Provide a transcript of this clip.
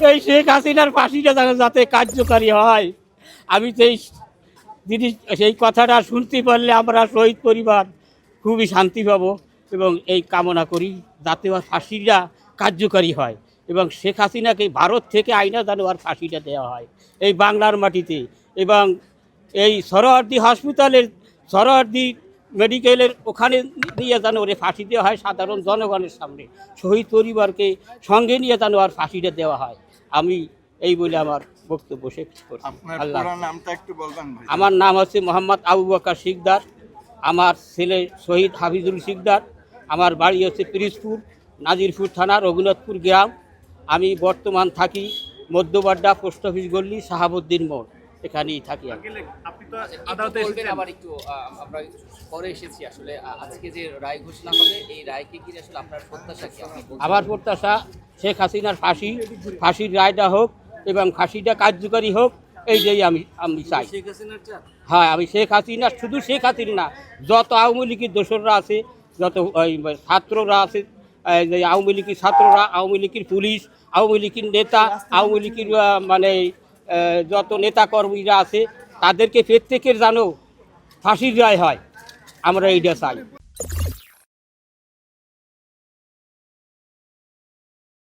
এই শেখ হাসিনার ফাঁসিটা যাতে কার্যকারী হয়। আমি সেই জিনিস সেই কথাটা শুনতে পারলে আমরা শহীদ পরিবার খুবই শান্তি পাব এবং এই কামনা করি যাতে ওর ফাঁসিটা কার্যকারী হয় এবং শেখ হাসিনাকে ভারত থেকে আইনা যেন ওর ফাঁসিটা দেওয়া হয় এই বাংলার মাটিতে এবং এই সরোয়ার্দি হসপিটালের সরোয়ার্দি মেডিকেলের ওখানে নিয়ে যেন ওরে ফাঁসি দেওয়া হয় সাধারণ জনগণের সামনে। শহীদ পরিবারকে সঙ্গে নিয়ে যেন আর ফাঁসিটা দেওয়া হয়। আমি এই বলে আমার বক্তব্য শেষ করছি। আল্লাহ পুরো নামটা একটু বলবেন আমার নাম হচ্ছে মোহাম্মদ আবু বকর শিকদার আমার ছেলে শহীদ হাফিজুল শিকদার আমার বাড়ি হচ্ছে পিরিজপুর নাজিরপুর থানা রঘুনাথপুর গ্রাম। আমি বর্তমান থাকি মধ্যবাড্ডা পোস্ট অফিস গল্লি সাহাবুদ্দিন মোড় এখানেই থাকি আপনি তো আদালতে এসেছেন। আবার একটু আমরা পরে এসেছি আসলে। আজকে যে রায় ঘোষণা হবে এই রায়কে ঘিরে আসলে আপনার প্রত্যাশা কি? আমার প্রত্যাশা শেখ হাসিনার ফাঁসি ফাঁসির রায়টা হোক এবং ফাঁসিটা কার্যকারী হোক এইটাই আমি আমি চাই। হ্যাঁ আমি শেখ হাসিনা শুধু শেখ হাসিনা যত আওয়ামী লীগের দোসররা আছে যত ছাত্ররা আছে যে আওয়ামী লীগের ছাত্ররা আওয়ামী লীগের পুলিশ আওয়ামী লীগের নেতা আওয়ামী লীগের মানে যত নেতা কর্মীরা আছে তাদেরকে প্রত্যেকের জানো ফাঁসির রায় হয়। আমরা এইটা চাই।